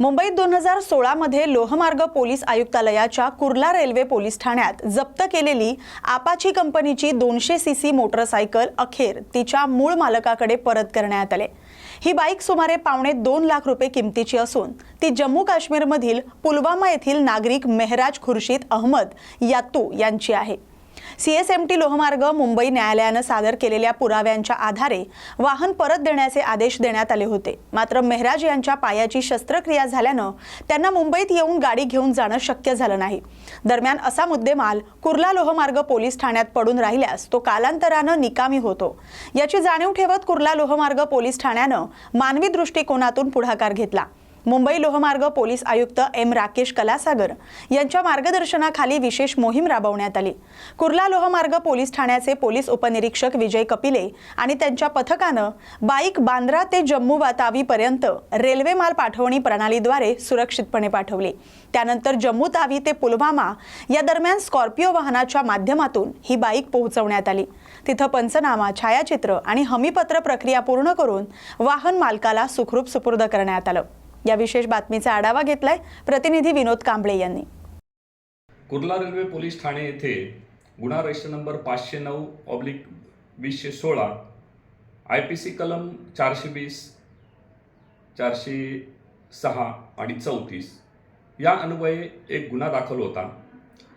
मुंबईत दोन हजार सोळामध्ये लोहमार्ग पोलीस आयुक्तालयाच्या कुर्ला रेल्वे पोलीस ठाण्यात जप्त केलेली आपाची कंपनीची दोनशे सी सी मोटरसायकल अखेर तिच्या मूळ मालकाकडे परत करण्यात आले. ही बाईक सुमारे पावणे दोन लाख रुपये किमतीची असून ती जम्मू काश्मीरमधील पुलवामा येथील नागरिक मेहराज खुर्शीद अहमद यातू यांची आहे. सीएसएमटी लोहमार्ग मुंबई न्यायालयानं सादर केलेल्या पुराव्यांच्या आधारे वाहन परत देण्याचे आदेश देण्यात आले होते. मात्र मेहराज यांच्या पायाची शस्त्रक्रिया झाल्यानं त्यांना मुंबईत येऊन गाडी घेऊन जाणं शक्य झालं नाही. दरम्यान असा मुद्देमाल कुर्ला लोहमार्ग पोलीस ठाण्यात पडून राहिल्यास तो कालांतरानं निकामी होतो. याची जाणीव ठेवत कुर्ला लोहमार्ग पोलीस ठाण्यानं मानवी दृष्टिकोनातून पुढाकार घेतला. मुंबई लोहमार्ग पोलीस आयुक्त एम राकेश कलासागर यांच्या मार्गदर्शनाखाली विशेष मोहीम राबवण्यात आली. कुर्ला लोहमार्ग पोलीस ठाण्याचे पोलीस उपनिरीक्षक विजय कपिले आणि त्यांच्या पथकानं बाईक बांद्रा ते जम्मू तावीपर्यंत रेल्वे माल पाठवणी प्रणालीद्वारे सुरक्षितपणे पाठवली. त्यानंतर जम्मू तावी ते पुलवामा या दरम्यान स्कॉर्पिओ वाहनाच्या माध्यमातून ही बाईक पोहोचवण्यात आली. तिथं पंचनामा छायाचित्र आणि हमीपत्र प्रक्रिया पूर्ण करून वाहन मालकाला सुखरूप सुपूर्द करण्यात आलं. या विशेष बातमीचा आढावा घेतलाय प्रतिनिधी विनोद कांबळे यांनी. कुर्ला रेल्वे पोलीस ठाणे येथे गुन्हा रजिस्टर नंबर पाचशे नऊ ऑब्लिक वीसशे सोळा आय पी सी कलम चारशे वीस चारशे सहा आणि चौतीस या अन्वये एक गुन्हा दाखल होता.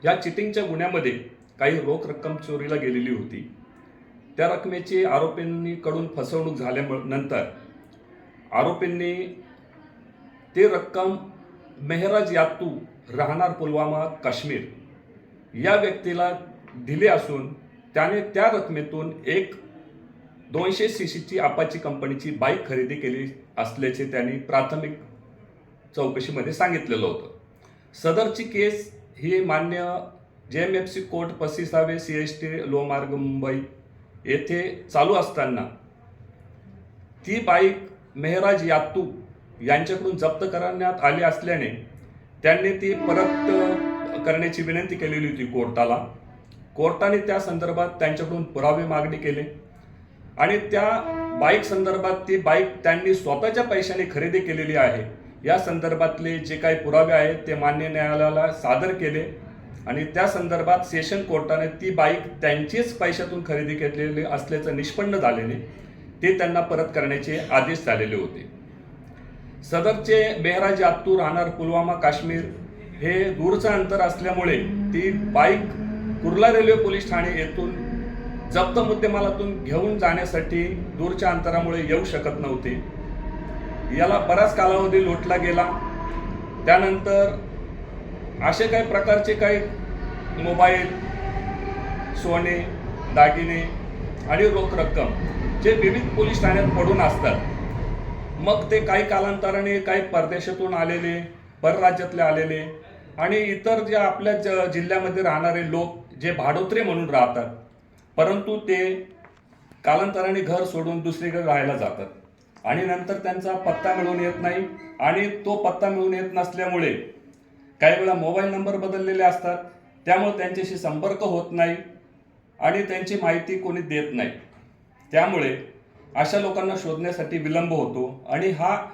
या चिटिंगच्या गुन्ह्यामध्ये काही रोख रक्कम चोरीला गेलेली होती. त्या रकमेची आरोपींकडून फसवणूक झाल्यामुळे नंतर आरोपींनी ते रक्कम मेहराज यातू राहणार पुलवामा काश्मीर या व्यक्तीला दिले असून त्याने त्या रकमेतून एक दोनशे सी सीची आपाची कंपनीची बाईक खरेदी केली असल्याचे त्यांनी प्राथमिक चौकशीमध्ये सांगितलेलं होतं. सदरची केस ही मान्य J M F C court पस्तीसावे C S T लोहमार्ग मुंबई येथे चालू असताना ती बाईक मेहराज यातू यांच्याकडून जप्त करण्यात आली असल्याने त्यांनी ती परत करण्याची विनंती केलेली होती कोर्टाला. कोर्टाने त्या संदर्भात त्यांच्याकडून पुरावे मागणी केले. आणि त्या बाईक संदर्भात ती बाईक त्यांनी स्वतःच्या पैशाने खरेदी केलेली आहे. या संदर्भातले जे काही पुरावे आहेत ते मान्य न्यायालयाला सादर केले. आणि त्या संदर्भात सेशन कोर्टाने ती बाईक त्यांचीच पैशातून खरेदी केलेली असल्याचं निष्पन्न झाल्याने ते त्यांना परत करण्याचे आदेश झालेले होते. सदरचे बेहराज आत्तू राहणार पुलवामा काश्मीर हे दूरचं अंतर असल्यामुळे ती बाईक कुर्ला रेल्वे पोलीस ठाणे येथून जप्त मुद्देमालातून घेऊन जाण्यासाठी दूरच्या अंतरामुळे येऊ शकत नव्हते. याला बराच कालावधी लोटला गेला. त्यानंतर असे काही प्रकारचे काही मोबाईल सोने दागिने आणि रोख रक्कम जे विविध पोलीस ठाण्यात पडून असतात मग ते काही कालांतराने काही परदेशातून आलेले परराज्यातले आलेले आणि इतर जे आपल्या ज जिल्ह्यामध्ये राहणारे लोक जे भाडोत्रे म्हणून राहतात परंतु ते कालांतराने घर सोडून दुसरीकडे राहायला जातात. आणि नंतर त्यांचा पत्ता मिळून येत नाही आणि तो पत्ता मिळून येत नसल्यामुळे काही वेळा मोबाईल नंबर बदललेले असतात. त्यामुळे त्यांच्याशी संपर्क होत नाही आणि त्यांची माहिती कोणी देत नाही. त्यामुळे अशा लोकांना शोधण्यासाठी विलंब होतो. आणि हा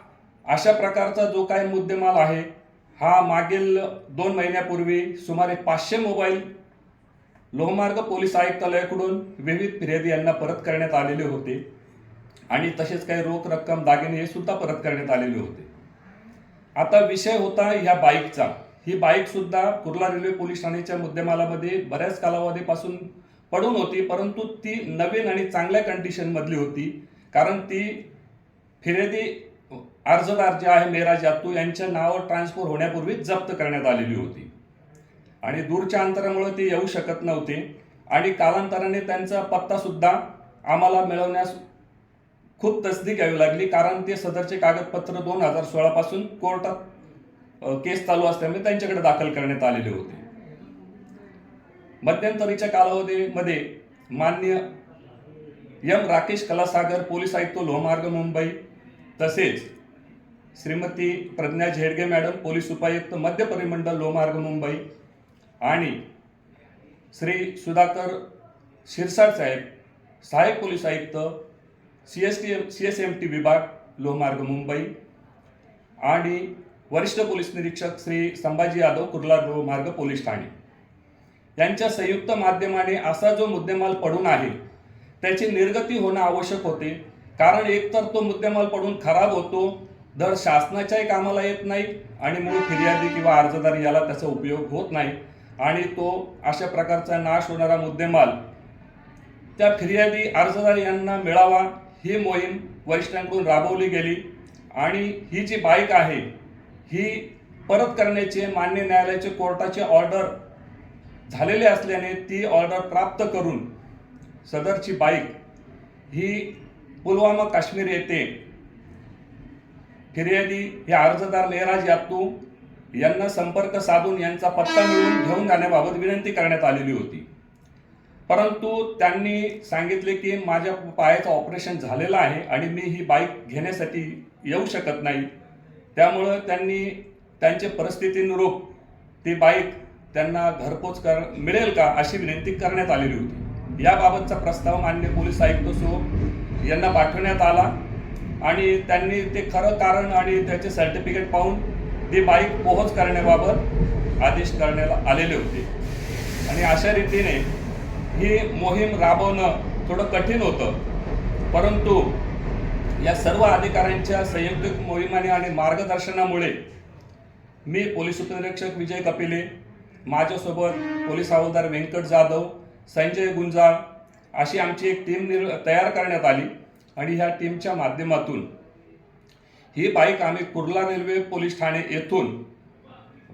अशा प्रकारचा जो काही मुद्देमाल आहे हा मागील दोन महिन्यापूर्वी सुमारे पाचशे मोबाईल लोहमार्ग पोलीस आयुक्तालयाकडून विविध फिर्यादी यांना परत करण्यात आलेले होते. आणि तसेच काही रोख रक्कम दागिने हे सुद्धा परत करण्यात आलेले होते. आता विषय होता ह्या बाईकचा. ही बाईकसुद्धा कुर्ला रेल्वे पोलीस ठाण्याच्या मुद्देमालामध्ये बऱ्याच कालावधीपासून पडून होती परंतु ती नवीन आणि चांगल्या कंडिशनमधली होती. कारण ती फिर्यादी अर्जदार जे आहे मेरा जातू यांच्या नावावर ट्रान्सफर होण्यापूर्वी जप्त करण्यात आलेली होती. आणि दूरच्या अंतरामुळे ते येऊ शकत नव्हते. आणि कालांतराने त्यांचा पत्तासुद्धा आम्हाला मिळवण्यास खूप तसदी घ्यावी लागली. कारण ते सदरचे कागदपत्र दोन हजार सोळापासून कोर्टात केस चालू असल्यामुळे त्यांच्याकडे दाखल करण्यात आलेले होते. मध्यंतरीच्या कालावधीमध्ये मान्य एम. राकेश कलासागर पोलीस आयुक्त लोहमार्ग मुंबई तसेच श्रीमती प्रज्ञा झेडगे मॅडम पोलीस उपायुक्त मध्य परिमंडळ लोहमार्ग मुंबई आणि श्री सुधाकर शिरसाट साहेब सहाय्यक पोलीस आयुक्त C S T M C S M T विभाग लोहमार्ग मुंबई आणि वरिष्ठ पोलीस निरीक्षक श्री संभाजी यादव कुर्ला लोहमार्ग पोलीस ठाणे. यांच्या संयुक्त माध्यमाने असा जो मुद्देमाल पडून आहे त्याची निर्गती होणं आवश्यक होते. कारण एकतर तो मुद्देमाल पडून खराब होतो दर शासनाच्याही कामाला येत नाही आणि मूळ फिर्यादी किंवा अर्जदार याला त्याचा उपयोग होत नाही. आणि तो अशा प्रकारचा नाश होणारा मुद्देमाल त्या फिर्यादी अर्जदार यांना मिळावा ही मोहीम वरिष्ठांकडून राबवली गेली. आणि ही जी बाईक आहे ही परत करण्याचे मान्य न्यायालयाचे कोर्टाचे ऑर्डर झालेले असल्याने ती ऑर्डर प्राप्त करून सदरची बाईक ही पुलवामा काश्मीर येथे फिर्यादी हे अर्जदार मेहराज यातू यांना संपर्क साधून यांचा पत्ता मिळवून घेऊन जाण्याबाबत विनंती करण्यात आलेली होती. परंतु त्यांनी सांगितले की माझ्या पायाचं ऑपरेशन झालेलं आहे आणि मी ही बाईक घेण्यासाठी येऊ शकत नाही. त्यामुळं त्यांनी त्यांचे परिस्थितीनुरूप ती बाईक त्यांना घरपोच कर मिळेल का अशी विनंती करण्यात आलेली होती. याबाबतचा प्रस्ताव मान्य पोलीस आयुक्त सो यांना पाठवण्यात आला आणि त्यांनी ते खरं कारण आणि त्याचे सर्टिफिकेट पाहून ती बाईक पोहोच करण्याबाबत आदेश करण्याला आलेले होते. आणि अशा रीतीने ही मोहीम राबवणं थोडं कठीण होतं. परंतु या सर्व अधिकाऱ्यांच्या संयुक्त मोहिमाने आणि मार्गदर्शनामुळे मी पोलीस उपनिरीक्षक विजय कपिले माझ्यासोबत पोलीस हवालदार व्यंकट जाधव संजय गुंजाळ अशी आमची एक टीम निर् तयार करण्यात आली आणि ह्या टीमच्या माध्यमातून ही बाईक आम्ही कुर्ला रेल्वे पोलीस ठाणे येथून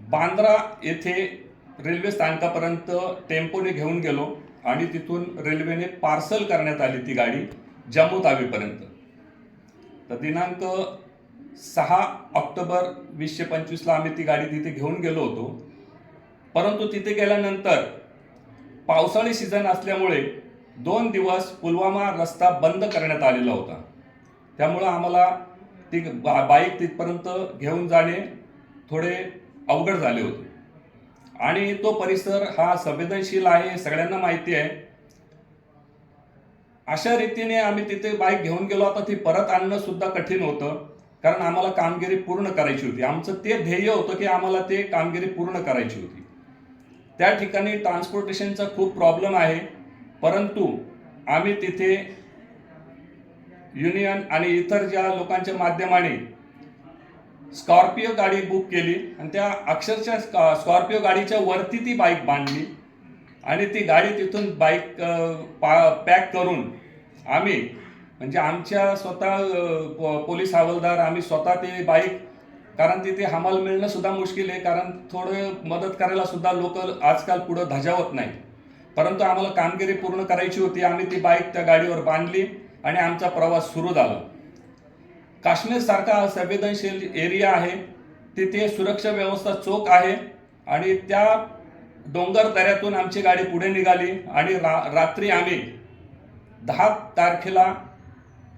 बांद्रा येथे रेल्वे स्थानकापर्यंत टेम्पोने घेऊन गेलो आणि तिथून रेल्वेने पार्सल करण्यात आली ती गाडी जम्मू तावीपर्यंत. तर दिनांक सहा ऑक्टोबर वीसशे पंचवीसला आम्ही ती गाडी तिथे घेऊन गेलो होतो. परंतु तिथे गेल्यानंतर पावसाळी सीझन असल्यामुळे दोन दिवस पुलवामा रस्ता बंद करण्यात आलेला होता. त्यामुळं आम्हाला ती बा बाईक तिथपर्यंत घेऊन जाणे थोडे अवघड झाले होते. आणि तो परिसर हा संवेदनशील आहे सगळ्यांना माहिती आहे. अशा रीतीने आम्ही तिथे बाईक घेऊन गेलो. आता ती परत आणणं सुद्धा कठीण होतं. कारण आम्हाला कामगिरी पूर्ण करायची होती. आमचं ते ध्येय होतं की आम्हाला ते कामगिरी पूर्ण करायची होती. त्या ठिकाणी ट्रान्सपोर्टेशनचा खूप प्रॉब्लेम आहे. परंतु आम्ही तिथे युनियन आणि इतर ज्या लोकांच्या माध्यमाने स्कॉर्पिओ गाडी बुक केली आणि त्या अक्षरशः स्कॉ- स्कॉर्पिओ गाडीच्या वरती ती बाईक बांधली आणि ती गाडी तिथून बाईक पा पॅक करून आम्ही म्हणजे आमच्या स्वतः पो- पोलीस हवालदार आम्ही स्वतः ते बाईक कारण तिथे हमाल मिळणं सुद्धा मुश्किल आहे कारण थोडं मदत करायला सुद्धा लोक आजकाल पुढं धजावत नाही परंतु आम्हाला कामगिरी पूर्ण करायची होती आम्ही ती बाईक त्या गाडीवर बांधली आणि आमचा प्रवास सुरू झाला. काश्मीर सारखा संवेदनशील एरिया आहे तिथे सुरक्षा व्यवस्था चोख आहे आणि त्या डोंगर दऱ्यातून आमची गाडी पुढे निघाली आणि रा रात्री आम्ही दहा तारखेला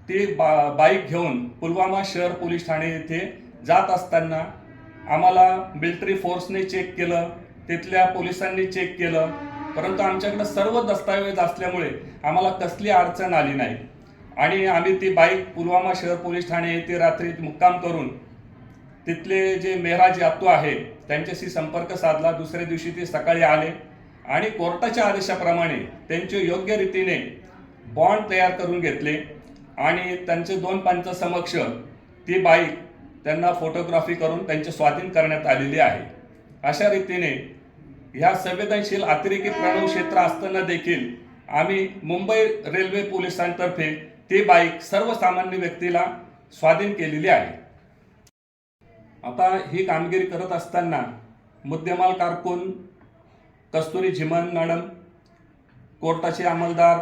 ती बा बाईक घेऊन पुलवामा शहर पोलीस ठाणे येथे जात असताना आम्हाला मिलिटरी फोर्सने चेक केलं तिथल्या पोलिसांनी चेक केलं. परंतु आमच्याकडं सर्व दस्तावेज असल्यामुळे आम्हाला कसली अडचण आली नाही. आणि आम्ही ती बाईक पुलवामा शहर पोलीस ठाणे येथे रात्री मुक्काम करून तिथले जे मेहराज यात्तू आहे त्यांच्याशी संपर्क साधला. दुसऱ्या दिवशी ते सकाळी आले आणि कोर्टाच्या आदेशाप्रमाणे त्यांचे योग्य रीतीने बॉन्ड तयार करून घेतले. आणि त्यांचे दोन पंचासमक्ष ती बाईक त्यांना फोटोग्राफी करून त्यांचे स्वाधीन करण्यात आलेली आहे. अशा रीतीने ह्या संवेदनशील अतिरेकी प्रणव क्षेत्र असताना देखील आम्ही मुंबई रेल्वे पोलिसांतर्फे ती बाईक सर्वसामान्य व्यक्तीला स्वाधीन केलेली आहे. आता ही कामगिरी करत असताना मुद्देमाल कारकून कस्तुरी झिमन मॅडम कोर्टाचे अंमलदार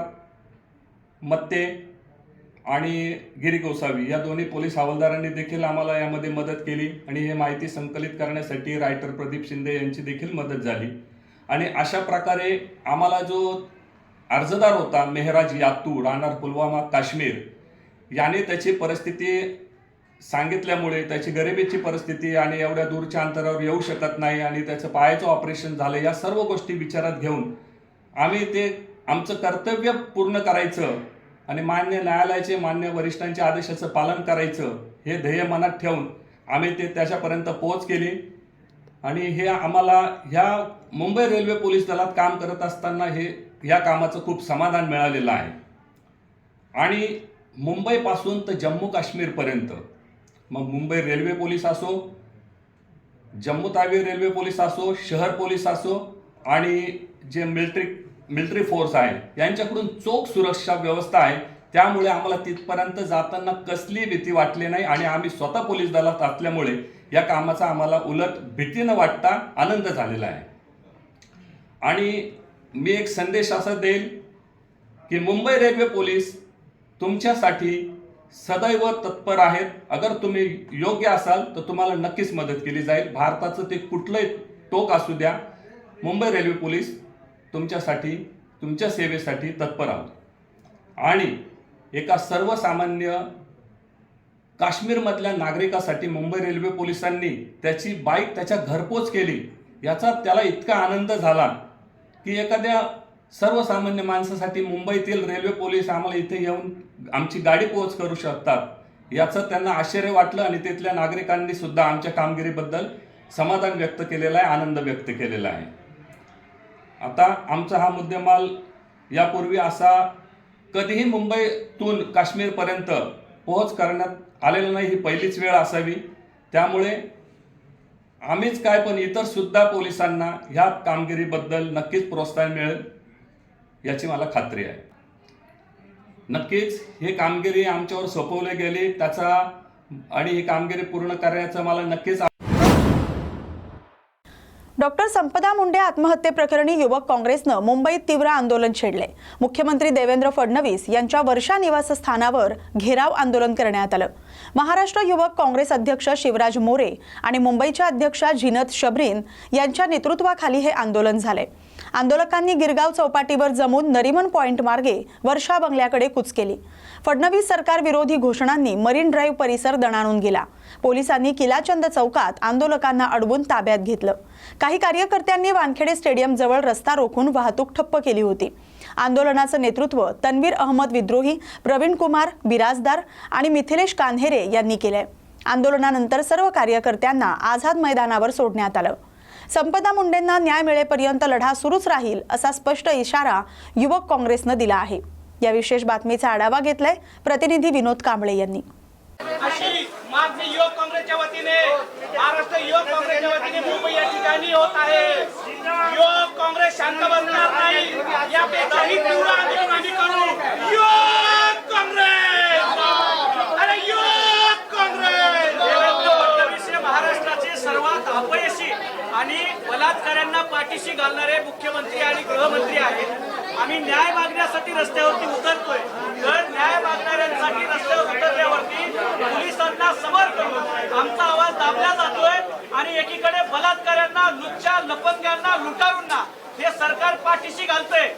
मत्ते आणि गिरी गोसावी या दोन्ही पोलीस हवालदारांनी देखील आम्हाला यामध्ये मदत केली आणि हे माहिती संकलित करण्यासाठी रायटर प्रदीप शिंदे यांची देखील मदत झाली. आणि अशा प्रकारे आम्हाला जो अर्जदार होता मेहराज यातू राहणार पुलवामा काश्मीर याने त्याची परिस्थिती सांगितल्यामुळे त्याची गरिबीची परिस्थिती आणि एवढ्या दूरच्या अंतरावर येऊ शकत नाही आणि त्याचं पायाचं ऑपरेशन झालं या सर्व गोष्टी विचारात घेऊन आम्ही ते आमचं कर्तव्य पूर्ण करायचं आणि मान्य न्यायालयाचे मान्य वरिष्ठांच्या आदेशाचं पालन करायचं हे ध्येय मनात ठेवून आम्ही ते त्याच्यापर्यंत पोहोच केली. आणि हे आम्हाला ह्या मुंबई रेल्वे पोलीस दलात काम करत असताना हे ह्या कामाचं खूप समाधान मिळालेलं आहे. आणि मुंबईपासून तर जम्मू काश्मीरपर्यंत मग मुंबई रेल्वे पोलीस असो जम्मू तावी रेल्वे पोलीस असो शहर पोलीस असो आणि जे मिलिटरी मिलिटरी फोर्स आहे. यांच्याकडून चोख सुरक्षा व्यवस्था आहे. त्यामुळे आम्हाला तिथपर्यंत जाताना कसली भीती वाटली नाही आणि आम्ही स्वतः पोलीस दलात असल्यामुळे या कामाचा आम्हाला उलट भीती न वाटता आनंद झालेला आहे. आणि मी एक संदेश असा देईल की मुंबई रेल्वे पोलीस तुमच्यासाठी सदैव तत्पर आहेत. अगर तुम्ही योग्य असाल तर तुम्हाला नक्कीच मदत केली जाईल. भारताचं ते कुठलंही टोक असू द्या. मुंबई रेल्वे पोलीस तुमच्यासाठी तुमच्या सेवेसाठी तत्पर आहोत. आणि एका सर्वसामान्य काश्मीरमधल्या नागरिकासाठी मुंबई रेल्वे पोलिसांनी त्याची बाईक त्याच्या घरपोच केली याचा त्याला इतका आनंद झाला की एखाद्या सर्वसामान्य माणसासाठी मुंबईतील रेल्वे पोलीस आम्हाला इथे येऊन आमची गाडी पोहोच करू शकतात याचं त्यांना आश्चर्य वाटलं आणि तिथल्या नागरिकांनी सुद्धा आमच्या कामगिरीबद्दल समाधान व्यक्त केलेला आहे आनंद व्यक्त केलेला आहे. आता आमचा हा मुद्देमाल यापूर्वी असा कधीही मुंबईतून काश्मीरपर्यंत पोहोच करण्यात आलेला नाही ही पहिलीच वेळ असावी. त्यामुळे आम्हीच काय पण इतरसुद्धा पोलिसांना ह्या कामगिरीबद्दल नक्कीच प्रोत्साहन मिळेल याची मला खात्री आहे. नक्कीच ही कामगिरी आमच्यावर सोपवली गेली त्याचा आणि ही कामगिरी पूर्ण करण्याचा मला नक्कीच डॉक्टर संपदा मुंडे आत्महत्येप्रकरणी युवक काँग्रेसनं मुंबईत तीव्र आंदोलन छेडले. मुख्यमंत्री देवेंद्र फडणवीस यांच्या वर्षा निवासस्थानावर घेराव आंदोलन करण्यात आलं. महाराष्ट्र युवक काँग्रेस अध्यक्ष शिवराज मोरे आणि मुंबईच्या अध्यक्षा झिनत शबरीन यांच्या नेतृत्वाखाली हे आंदोलन झाले आंदोलकांनी गिरगाव चौपाटीवर जमून नरिमन पॉइंट मार्गे वर्षा बंगल्याकडे कूच केली. फडणवीस सरकार विरोधी घोषणांनी मरीन ड्राईव्ह परिसर दणाणून गेला. पोलिसांनी किलाचंद चौकात आंदोलकांना अडवून ताब्यात घेतलं. काही कार्यकर्त्यांनी वानखेडे स्टेडियम जवळ रस्ता रोखून वाहतूक ठप्प केली होती. आंदोलनाचं नेतृत्व तन्वीर अहमद विद्रोही प्रवीण कुमार बिराजदार आणि मिथिलेश कान्हेरे यांनी केलंय. आंदोलनानंतर सर्व कार्यकर्त्यांना आझाद मैदानावर सोडण्यात आलं. संपदा मुंडेंना न्याय मिळेपर्यंत लढा सुरूच राहील असा स्पष्ट इशारा युवक काँग्रेसनं दिला आहे. या विशेष बातमीचा आढावा घेतलाय प्रतिनिधी विनोद कांबळे यांनी. अशी मागणी युवक काँग्रेसच्या वतीने महाराष्ट्र युवक काँग्रेसच्या वतीने मुंबई या ठिकाणी होत आहे. युवक काँग्रेस शांत बसणार नाही. यापेक्षाही तीव्र आंदोलन आम्ही करू. युवक काँग्रेस अरे युवक काँग्रेस देवेंद्र फडणवीस हे महाराष्ट्राचे सर्वात अपयशी आणि बलात्काऱ्यांना पाठीशी घालणारे मुख्यमंत्री आणि गृहमंत्री आहेत. आम्ही न्याय मागण्यासाठी रस्त्यावरती उतरतोय. तर न्याय मागणाऱ्यांसाठी रस्त्यावर उतरल्यावरती पोलिसांना समर करून आमचा आवाज दाबला जातोय आणि एकीकडे बलात्काऱ्यांना लुच्च्या लपंग्यांना लुटारूंना हे सरकार पाठीशी घालतंय.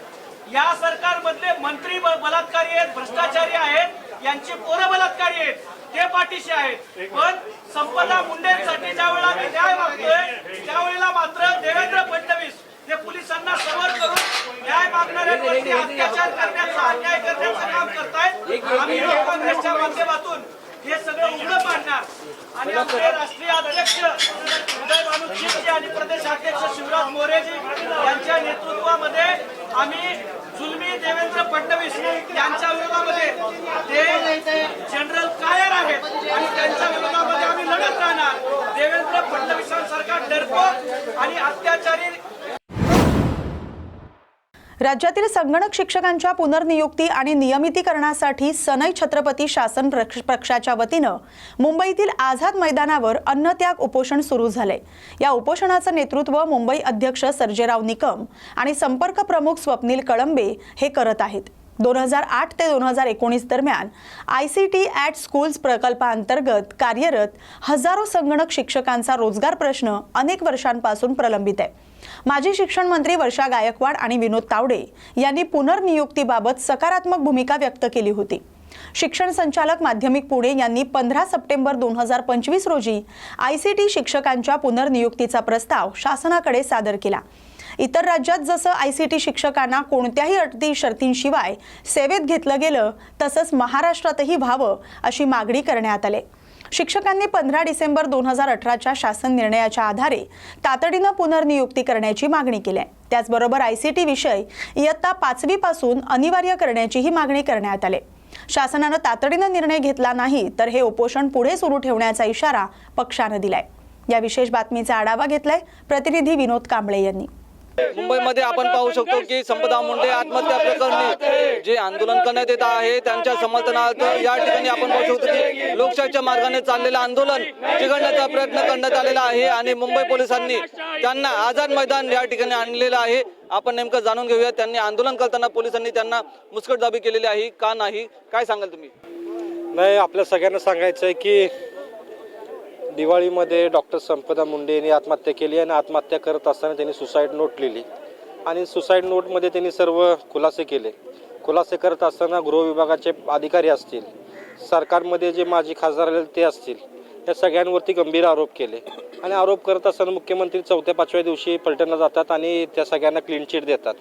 या सरकारमधले मंत्री बलात्कारी आहेत भ्रष्टाचारी आहेत यांची पोरं बलात्कारी आहेत. ते पाठीशी आहेत. पण संपदा मुंडेंसाठी ज्या वेळेला आम्ही न्याय मागतोय त्यावेळेला मात्र देवेंद्र फडणवीस ते पोलिसांना समर करून न्याय मागणाऱ्यांवरती अत्याचार करण्याचा अन्याय करण्याचं काम करतायत. आम्ही युवक काँग्रेसच्या माध्यमातून हे सगळं उघडं पाडणार. आणि आमचे राष्ट्रीय अध्यक्ष उदय भानुजी आणि प्रदेश अध्यक्ष शिवराज मोरेजी यांच्या नेतृत्वामध्ये आम्ही जुलमी देवेंद्र फडणवीस यांच्या विरोधामध्ये ते जनरल कायर आहेत आणि त्यांच्या विरोधामध्ये आम्ही लढत राहणार देवेंद्र सरकार डरपोक आणि अत्याचारी राज्यातील संगणक शिक्षकांच्या पुनर्नियुक्ती आणि नियमितीकरणासाठी सनई छत्रपती शासन प्रक्ष- पक्षाच्या वतीनं मुंबईतील आझाद मैदानावर अन्नत्याग उपोषण सुरू झाले. या उपोषणाचं नेतृत्व मुंबई अध्यक्ष सर्जेराव निकम आणि संपर्क प्रमुख स्वप्नील कळंबे हे करत आहेत. दोन हजार आठ ते दोन हजार एकोणीस दरम्यान I C T at schools प्रकल्पाअंतर्गत कार्यरत हजारो संगणक शिक्षकांचा रोजगार प्रश्न अनेक वर्षांपासून प्रलंबित आहे. माजी शिक्षण मंत्री वर्षा गायकवाड आणि विनोद तावडे यांनी पुनर्नियुक्तीबाबत सकारात्मक भूमिका व्यक्त केली होती. शिक्षण संचालक माध्यमिक पुणे यांनी पंधरा सप्टेंबर दोन हजार पंचवीस रोजी आय सी टी शिक्षकांच्या पुनर्नियुक्तीचा प्रस्ताव शासनाकडे सादर केला. इतर राज्यात जसं आय सी टी शिक्षकांना कोणत्याही अटी शर्तींशिवाय सेवेत घेतलं गेलं तसंच महाराष्ट्रातही व्हावं अशी मागणी करण्यात आली. शिक्षकांनी पंधरा डिसेंबर दोन हजार अठराच्या शासन निर्णयाच्या आधारे तातडीनं पुनर्नियुक्ती करण्याची मागणी केली आहे. त्याचबरोबर आय सी टी विषय इयत्ता पाचवीपासून अनिवार्य करण्याचीही मागणी करण्यात आली. शासनानं तातडीनं निर्णय घेतला नाही तर हे उपोषण पुढे सुरू ठेवण्याचा इशारा पक्षानं दिलाय. या विशेष बातमीचा आढावा घेतलाय प्रतिनिधी विनोद कांबळे यांनी. मुंबईमध्ये आपण पाहू शकतो की संपदा मुंडे आत्महत्या प्रकरणी जे आंदोलन करण्यात येत आहे त्यांच्या समर्थनार्थ या ठिकाणी आपण पाहू शकतो की लोकशाहीच्या मार्गाने चाललेलं आंदोलन चिघडण्याचा प्रयत्न करण्यात आलेला आहे आणि मुंबई पोलिसांनी त्यांना आझाद मैदान या ठिकाणी आणलेलं आहे. आपण नेमकं जाणून घेऊया त्यांनी आंदोलन करताना पोलिसांनी त्यांना मुस्कटदाबी केलेली आहे का नाही? काय सांगाल तुम्ही? नाही आपल्या सगळ्यांना सांगायचं आहे की दिवाळीमध्ये डॉक्टर संपदा मुंडे यांनी आत्महत्या केली आणि आत्महत्या करत असताना त्यांनी सुसाईड नोट लिहिली. आणि सुसाईड नोटमध्ये त्यांनी सर्व खुलासे केले. खुलासे करत असताना गृह विभागाचे अधिकारी असतील सरकारमध्ये जे माजी खासदार आले ते असतील या सगळ्यांवरती गंभीर आरोप केले. आणि आरोप करत असताना मुख्यमंत्री चौथ्या पाचव्या दिवशी पलटणला जातात आणि त्या सगळ्यांना क्लीन चिट देतात.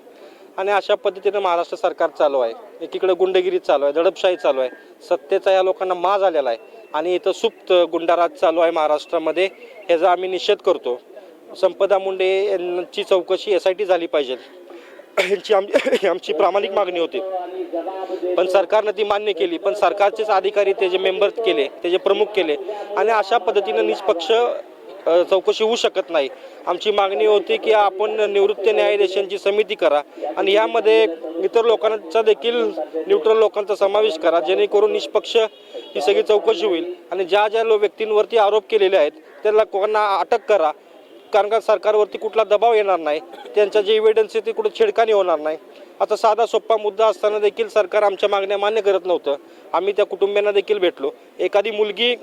आणि अशा पद्धतीनं महाराष्ट्र सरकार चालू आहे. एकीकडे गुंडगिरी चालू आहे दडपशाही चालू आहे. सत्तेचा या लोकांना माज आलेला आहे. आणि इथं सुप्त गुंडाराज चालू आहे महाराष्ट्रामध्ये ह्याचा आम्ही निषेध करतो. संपदा मुंडे यांची चौकशी एस आय टी झाली पाहिजे. यांची आमची आमची प्रामाणिक मागणी होती. पण सरकारनं ती मान्य केली पण सरकारचेच अधिकारी त्याचे मेंबर केले त्याचे प्रमुख केले. आणि अशा पद्धतीनं निष्पक्ष चौकशी होऊ शकत नाही. आमची मागणी होती की आपण निवृत्त न्यायाधीशांची समिती करा आणि यामध्ये इतर लोकांचा देखील न्यूट्रल लोकांचा समावेश करा. जेणेकरून निष्पक्ष ही सगळी चौकशी होईल. आणि ज्या ज्या लो व्यक्तींवरती आरोप केलेले आहेत त्यांना कोणांना अटक करा. कारण का सरकारवरती कुठला दबाव येणार नाही. त्यांच्या जे इव्हिडन्स आहे ते कुठं छेडखानी होणार नाही. आता साधा सोप्पा मुद्दा असताना देखील सरकार आमच्या मागण्या मान्य करत नव्हतं. आम्ही त्या कुटुंबियांना देखील भेटलो. एखादी मुलगी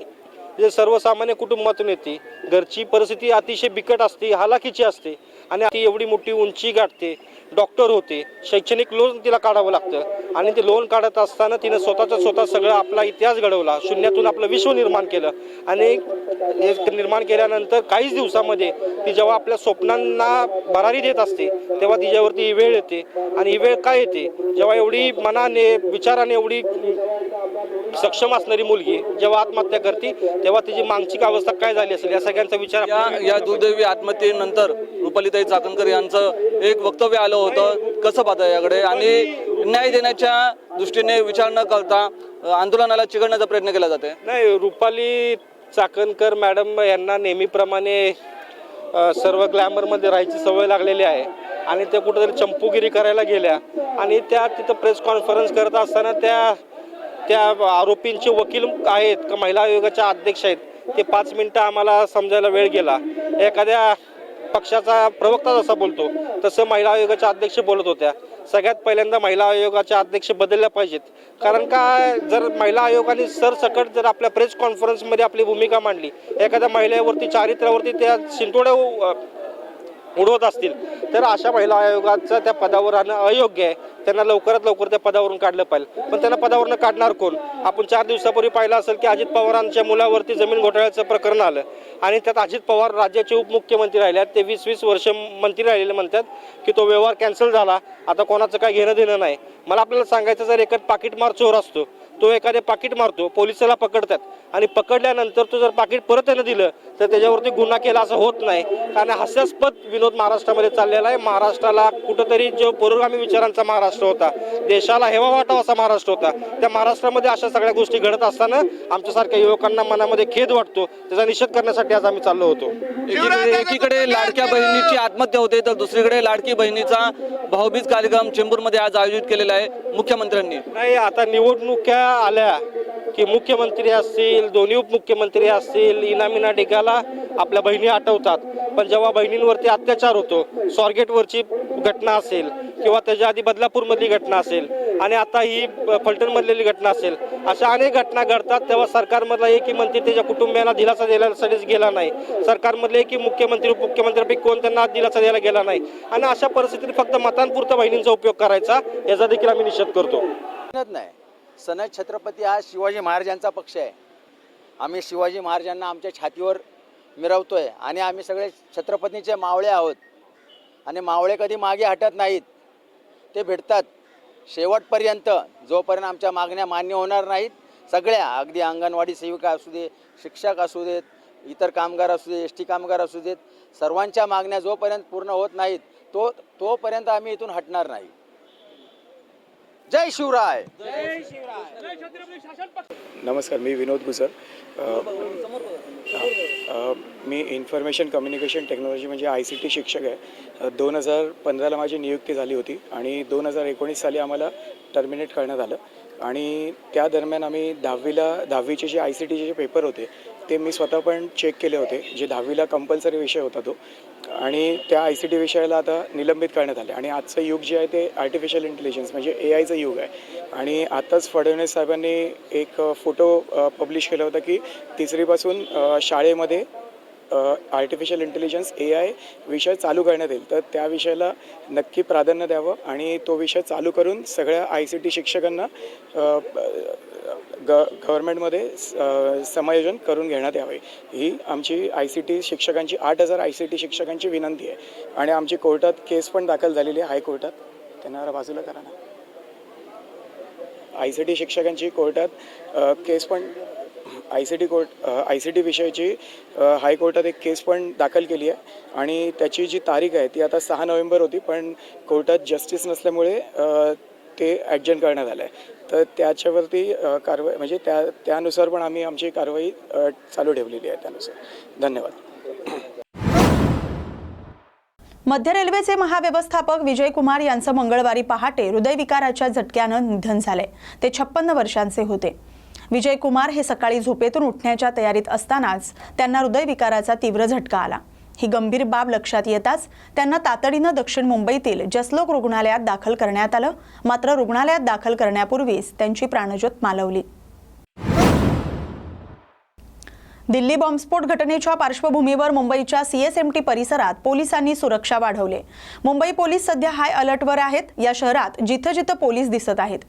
जे सर्वसामान्य कुटुंबातून येते. घरची परिस्थिती अतिशय बिकट असते हालाकीची असते आणि ती एवढी मोठी उंची गाठते. डॉक्टर होते. शैक्षणिक लोन तिला काढावं लागतं. आणि ते लोन काढत असताना तिनं स्वतःचा स्वतः सगळं आपला इतिहास घडवला. शून्यातून आपलं विश्व निर्माण केलं. आणि निर्माण केल्यानंतर काहीच दिवसामध्ये ती जेव्हा आपल्या स्वप्नांना भरारी देत असते तेव्हा तिच्यावरती ही वेळ येते. आणि ही वेळ काय येते? जेव्हा एवढी मनाने विचाराने एवढी सक्षम असणारी मुलगी जेव्हा आत्महत्या करते तेव्हा तिची मानसिक अवस्था काय झाली असेल? या सगळ्यांचा विचार या दुर्दैवी आत्महत्येनंतर रुपालीताई चाकणकर यांचं एक वक्तव्य आलं होतं कसं पाहता याकडे? आणि न्याय देण्याच्या दृष्टीने विचार न करता आंदोलनाला चिघळण्याचा प्रयत्न केला जाते नाही रुपाली चाकणकर मॅडम यांना नेहमीप्रमाणे सर्व ग्लॅमरमध्ये राहायची सवय लागलेली आहे. आणि त्या कुठेतरी चंपूगिरी करायला गेल्या. आणि त्या तिथं प्रेस कॉन्फरन्स करत असताना त्या त्या आरोपींचे वकील आहेत का महिला आयोगाच्या अध्यक्ष आहेत ते पाच मिनटं आम्हाला समजायला वेळ गेला. एखाद्या पक्षाचा प्रवक्ता जसा बोलतो तसं महिला आयोगाच्या अध्यक्ष बोलत होत्या. सगळ्यात पहिल्यांदा महिला आयोगाच्या अध्यक्ष बदलल्या पाहिजेत. कारण का जर महिला आयोगाने सरसकट जर आपल्या प्रेस कॉन्फरन्समध्ये आपली भूमिका मांडली एखाद्या महिलेवरती चारित्र्यावरती त्या शिंतोड्या उडवत असतील. तर अशा महिला आयोगाचं त्या पदावर राहणं अयोग्य आहे. त्यांना लवकरात लवकर त्या पदावरून काढलं पाहिजे. पण त्यांना पदावरून काढणार कोण? आपण चार दिवसापूर्वी पाहिलं असेल की अजित पवारांच्या मुलावरती जमीन घोटाळ्याचं प्रकरण आलं. आणि त्यात अजित पवार राज्याचे उपमुख्यमंत्री राहिले आहेत ते वीस वीस वर्ष मंत्री राहिलेले म्हणतात की तो व्यवहार कॅन्सल झाला. आता कोणाचं काय घेणं देणं नाही. मला आपल्याला सांगायचं जर एकच पाकिटमार चोर असतो तो एखादे पाकिट मारतो पोलिसाला पकडतात. आणि पकडल्यानंतर तो जर पाकिट परत त्यानं दिलं तर त्याच्यावरती गुन्हा केला असं होत नाही. कारण हास्यास्पद विनोद महाराष्ट्रामध्ये चाललेला आहे. महाराष्ट्राला कुठंतरी जो पुरोगामी विचारांचा महाराष्ट्र होता देशाला हेवा वाटावा असा महाराष्ट्र होता त्या महाराष्ट्रामध्ये अशा सगळ्या गोष्टी घडत असताना आमच्यासारख्या युवकांना मनामध्ये खेद वाटतो. त्याचा निषेध करण्यासाठी आज आम्ही चाललो होतो. एकीकडे एकीकडे लाडक्या बहिणीची आत्महत्या होते तर दुसरीकडे लाडकी बहिणीचा भाऊबीज कार्यक्रम चेंबूरमध्ये आज आयोजित केलेला आहे मुख्यमंत्र्यांनी. नाही आता निवडणुक्या आल्या की मुख्यमंत्री असतील दोन्ही उपमुख्यमंत्री असतील इनामिना डेगाला आपल्या बहिणी आठवतात. पण जेव्हा बहिणींवरती अत्याचार होतो स्वारगेटवरची घटना असेल किंवा त्याच्या आधी बदलापूरमधली घटना असेल आणि आता ही फलटणमधलेली घटना असेल अशा अनेक घटना घडतात. तेव्हा सरकारमधला एकही मंत्री त्याच्या कुटुंबियांना दिलासा देण्यासाठीच गेला नाही. सरकारमधले एकही मुख्यमंत्री उपमुख्यमंत्र्यांपैकी कोण त्यांना दिलासा द्यायला गेला नाही. आणि अशा परिस्थितीत फक्त मतांपुरता बहिणींचा उपयोग करायचा याचा देखील आम्ही निषेध करतो. नाही. सनद छत्रपती हा शिवाजी महाराजांचा पक्ष आहे. आम्ही शिवाजी महाराजांना आमच्या छातीवर मिरवतो आहे आणि आम्ही सगळे छत्रपतीचे मावळे आहोत. आणि मावळे कधी मागे हटत नाहीत. ते भेटतात शेवटपर्यंत जोपर्यंत आमच्या मागण्या मान्य होणार नाहीत सगळ्या अगदी अंगणवाडी सेविका असू दे शिक्षक असू देत इतर कामगार असू दे एस टी कामगार असू देत सर्वांच्या मागण्या जोपर्यंत पूर्ण होत नाहीत तो तोपर्यंत आम्ही इथून हटणार नाही. जय शिवराय. नमस्कार मी विनोद गुजर. मी इन्फॉर्मेशन कम्युनिकेशन टेक्नॉलॉजी म्हणजे आय सी टी शिक्षक आहे. दोन हजार पंधराला माझी नियुक्ती झाली होती आणि दोन हजार एकोणीस साली आम्हाला टर्मिनेट करण्यात आलं. आणि त्या दरम्यान आम्ही दहावीला दहावीचे जे आय सी टीचे जे पेपर होते ते मी स्वतः पण चेक केले होते. जे दहावीला कंपल्सरी विषय होता तो आणि त्या आय सी टी विषयाला आता निलंबित करण्यात आले. आणि आजचं युग जे आहे ते आर्टिफिशियल इंटेलिजन्स म्हणजे ए आयचं युग आहे. आणि आताच फडणवीस साहेबांनी एक फोटो पब्लिश केला होता की तिसरीपासून शाळेमध्ये आर्टिफिशियल इंटेलिजन्स ए आय विषय चालू करण्यात येईल. तर त्या विषयाला नक्की प्राधान्य द्यावं आणि तो विषय चालू करून सगळ्या आय सी टी शिक्षकांना ग गव्हर्मेंटमध्ये समायोजन करून घेण्यात यावे. ही आमची आय सी टी शिक्षकांची आठ हजार आय सी टी शिक्षकांची विनंती आहे. आणि आमची कोर्टात केस पण दाखल झालेली आहे हायकोर्टात त्यांना बाजूला करा ना. आय सी टी शिक्षकांची कोर्टात केस पण I C T court I C T विषयाची हायकोर्टात एक केस पण दाखल केली आहे आणि त्याची जी तारीख आहे ती आता सहा नोव्हेंबर होती पण कोर्टात जस्टिस नसल्यामुळे ते ॲडजंट करण्यात आलं आहे तर त्याच्यावरती कारवाई म्हणजे त्या त्यानुसार पण आम्ही आमची कारवाई चालू ठेवलेली आहे त्यानुसार. धन्यवाद. मध्य रेल्वेचे महाव्यवस्थापक विजय कुमार यांचं मंगळवारी पहाटे हृदयविकाराच्या झटक्यानं निधन झाले ते छप्पन्न वर्षांचे होते. विजय कुमार हे सकाळी झोपेतून उठण्याच्या तयारीत असतानाच त्यांना हृदयविकाराचा तीव्र झटका आला. ही गंभीर बाब लक्षात येताच त्यांना तातडीनं दक्षिण मुंबईतील जसलोक रुग्णालयात दाखल करण्यात आलं. मात्र रुग्णालयात दाखल करण्यापूर्वीच त्यांची प्राणज्योत मालवली. दिल्ली बॉम्बस्फोट घटनेच्या पार्श्वभूमीवर मुंबईच्या सीएसएमटी परिसरात पोलिसांनी सुरक्षा वाढवली. मुंबई पोलीस सध्या हाय अलर्टवर आहेत. या शहरात जिथं जिथं पोलीस दिसत आहेत.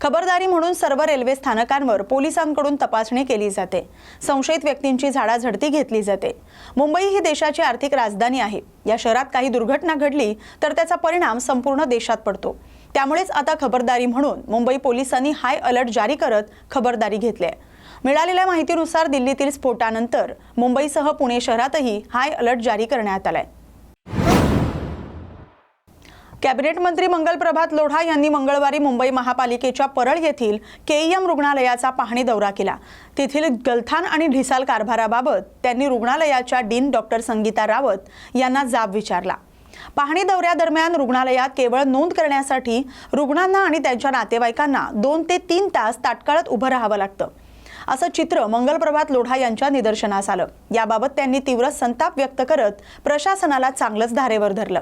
खबरदारी म्हणून सर्व रेल्वे स्थानकांवर पोलिसांकडून तपासणी केली जाते. संशयित व्यक्तींची झाडाझडती घेतली जाते. मुंबई ही देशाची आर्थिक राजधानी आहे. या शहरात काही दुर्घटना घडली तर त्याचा परिणाम संपूर्ण देशात पडतो. त्यामुळेच आता खबरदारी म्हणून मुंबई पोलिसांनी हाय अलर्ट जारी करत खबरदारी घेतली आहे मिळालेल्या माहितीनुसार दिल्लीतील स्फोटानंतर मुंबईसह पुणे शहरातही हाय अलर्ट जारी करण्यात आलाय. कॅबिनेट मंत्री मंगल प्रभात लोढा यांनी मंगळवारी मुंबई महापालिकेच्या परळ येथील केईएम रुग्णालयाचा पाहणी दौरा केला. तेथील गलथान आणि ढिसाल कारभाराबाबत त्यांनी रुग्णालयाच्या डीन डॉक्टर संगीता रावत यांना जाब विचारला. पाहणी दौऱ्यादरम्यान रुग्णालयात केवळ नोंद करण्यासाठी रुग्णांना आणि त्यांच्या नातेवाईकांना दोन ते तीन तास ताटकळत उभं राहावं लागतं. असं चित्र मंगलप्रभात लोढा यांच्या निदर्शनास आलं. याबाबत त्यांनी तीव्र संताप व्यक्त करत प्रशासनाला चांगलंच धारेवर धरलं.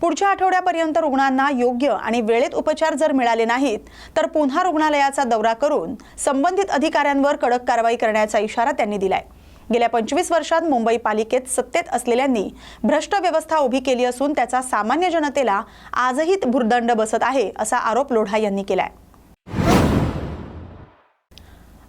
पुढच्या आठवड्यापर्यंत रुग्णांना योग्य आणि वेळेत उपचार जर मिळाले नाहीत तर पुन्हा रुग्णालयाचा दौरा करून संबंधित अधिकाऱ्यांवर कडक कारवाई करण्याचा इशारा त्यांनी दिलाय. गेल्या पंचवीस वर्षात मुंबई पालिकेत सत्तेत असलेल्यांनी भ्रष्ट व्यवस्था उभी केली असून त्याचा सामान्य जनतेला आजही भुर्दंड बसत आहे असा आरोप लोढा यांनी केलाय.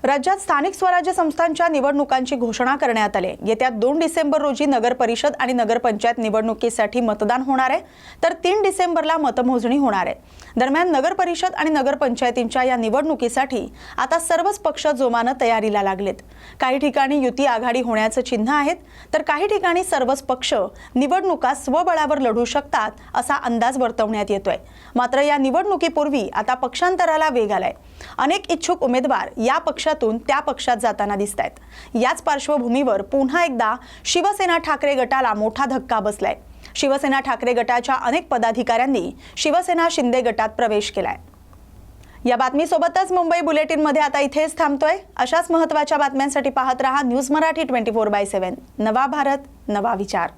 राज्यात स्थानिक स्वराज्य संस्थांच्या निवडणुकांची घोषणा करण्यात आली. येत्या दोन डिसेंबर रोजी नगर परिषद आणि नगरपंचायत निवडणुकीसाठी मतदान होणार आहे. तर तीन डिसेंबरला मतमोजणी होणार आहे. दरम्यान नगर परिषद आणि नगरपंचायतींच्या या निवडणुकीसाठी आता सर्वच पक्ष जोमानं तयारीला लागलेत. काही ठिकाणी युती आघाडी होण्याचं चिन्ह आहेत तर काही ठिकाणी सर्वच पक्ष निवडणुका स्वबळावर लढू शकतात असा अंदाज वर्तवण्यात येतोय. मात्र या निवडणुकीपूर्वी आता पक्षांतराला वेग आलाय. अनेक इच्छुक उमेदवार या पक्षातून त्या पक्षात जाताना दिसत आहेत याच पार्श्वभूमीवर पुन्हा एकदा शिवसेना ठाकरे गटाला मोठा धक्का बसलाय. शिवसेना ठाकरे गटाच्या अनेक पदाधिकाऱ्यांनी शिवसेना शिंदे गटात प्रवेश केलाय. या बातमीसोबतच मुंबई बुलेटिनमध्ये आता इथेच थांबतोय. अशाच महत्त्वाच्या बातम्यांसाठी पाहत रहा news Marathi twenty four by seven. नवा भारत नवा विचार.